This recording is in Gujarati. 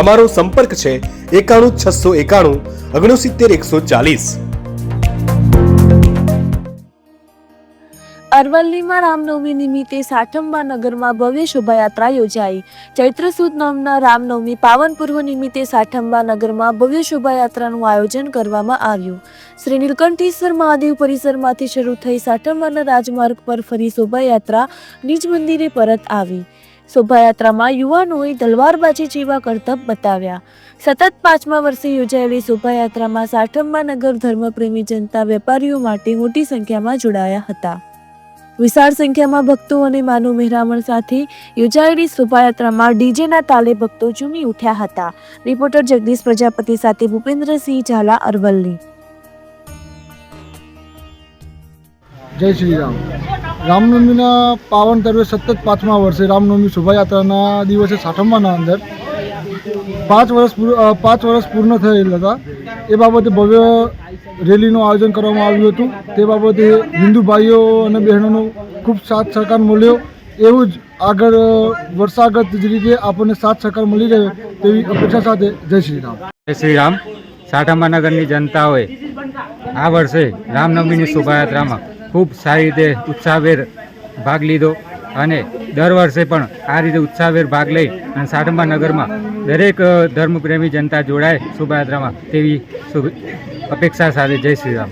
અમારો સંપર્ક છે એકાણું છસો એકાણું ઓગણસિત્તેર એકસો ચાલીસ. અરવલ્લીમાં રામનવમી નિમિત્તે સાઠંબા નગરમાં ભવ્ય શોભાયાત્રા યોજાઈ. ચૈત્ર સુદ નોમના રામનવમી પાવન પૂર્વ નિમિત્તે સાઠંબા નગરમાં ભવ્ય શોભાયાત્રાનું આયોજન કરવામાં આવ્યું. શ્રી નીલકંઠેશ્વર મહાદેવ પરિસરમાંથી શરૂ થઈ સાઠંબાના રાજમાર્ગ પર ફરી શોભાયાત્રા, નિજ મંદિરે પરત આવી. શોભાયાત્રામાં યુવાનોએ તલવારબાજી જેવા કરતબ બતાવ્યા. સતત પાંચમા વર્ષે યોજાયેલી શોભાયાત્રામાં સાઠંબા નગર ધર્મપ્રેમી જનતા વેપારીઓ માટે મોટી સંખ્યામાં જોડાયા હતા. વિશાળ સંખ્યામાં ભક્તો અને માનવ મહેરામણ સાથે યોજાયેલી શોભાયાત્રામાં ડીજેના તાલે ભક્તો ઝૂમી ઉઠ્યા હતા. રિપોર્ટર જગદીશ પ્રજાપતિ સાથે ભૂપેન્દ્રસિંહ ઝાલા અરવલ્લી. જય શ્રી રામ. રામનવમીના પાવન તરવે સતત પાંચમા વર્ષે રામનવમી શોભાયાત્રાના દિવસે સાઠમવાના અંદર પાંચ વર્ષ પાંચ વર્ષ પૂર્ણ થયેલ હતા. એ બાબતે ભવ્ય રેલીનું આયોજન કરવામાં આવ્યું હતું. તે બાબતે હિન્દુ ભાઈઓ અને બહેનોનો ખૂબ સાથ સહકાર મળ્યો. એવું જ આગળ વર્ષાગત જ રીતે આપણને સાથ સહકાર મળી રહે તેવી અપેક્ષા સાથે જય શ્રી રામ. જય શ્રી રામ. સાઠામાનગરની જનતાઓએ આ વર્ષે રામનવમીની શોભાયાત્રામાં ખૂબ સારી રીતે ઉત્સાહભેર ભાગ લીધો અને દર વર્ષે પણ આ રીતે ઉત્સાહભેર ભાગ લઈ અને સાઠમા નગરમાં દરેક ધર્મપ્રેમી જનતા જોડાય શોભાયાત્રામાં તેવી અપેક્ષા સાથે જય શ્રી રામ.